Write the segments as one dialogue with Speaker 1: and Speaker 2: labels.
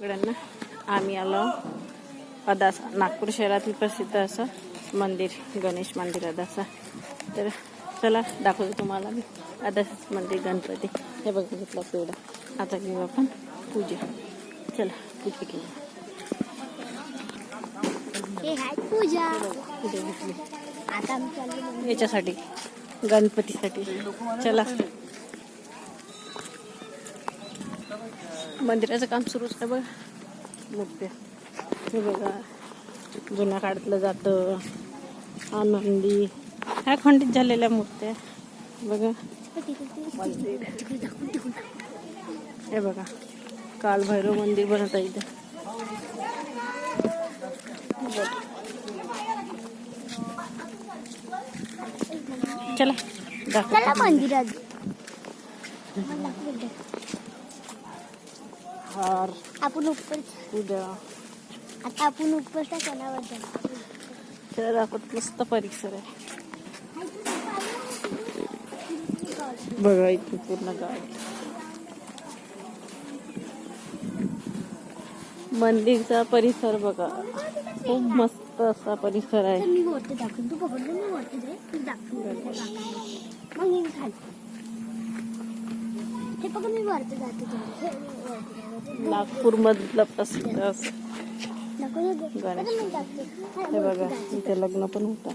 Speaker 1: सगळ्यांना. आम्ही आलो. अदासा नागपूर शहरातील प्रसिद्ध असं मंदिर गणेश मंदिर अदासा तर चला दाखवतो तुम्हाला मी. अदासाच मंदिर गणपती. हे बघितलं तेवढं आता घेऊ आपण पूजा. चला पूजा केली.
Speaker 2: पूजा.
Speaker 1: घेतली. याच्यासाठी गणपतीसाठी. चला. मंदिराचं काम सुरूच आहे बघ मूर्त्या हे बघा जुन्या काळातलं जातं आनंदी. ह्या खंडित झालेल्या मूर्त्या बघा. मंदिर हे बघा काल भैरव मंदिर बनत आहे इथं. बघ. चला
Speaker 2: मंदिरात.
Speaker 1: हार.
Speaker 2: आपण उपर
Speaker 1: पूजा
Speaker 2: आता आपण उपरच्या कोणावर जाऊ
Speaker 1: तर दाखवत मस्त परिसर आहे. बघा इथे पूर्ण गाव. मंदिरचा परिसर बघा. खूप मस्त असा परिसर आहे.
Speaker 2: मी वरती दाखवून तू मी वरती जाईल दाखवून मग मी खाली. मी वरती जाते.
Speaker 1: नागपूर मधलं प्रसिद्ध असं
Speaker 2: हे दे.
Speaker 1: गणेश.
Speaker 2: हा,
Speaker 1: बघा. इथे लग्न पण होतं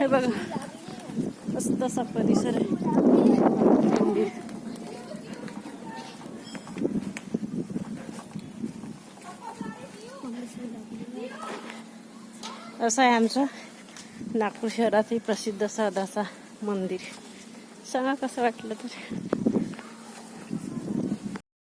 Speaker 1: हे बघा. मस्त असा परिसर आहे. मंदिर असं आहे आमचं नागपूर शहरातील प्रसिद्ध साधासा मंदिर. सांगा कसं वाटलं तर.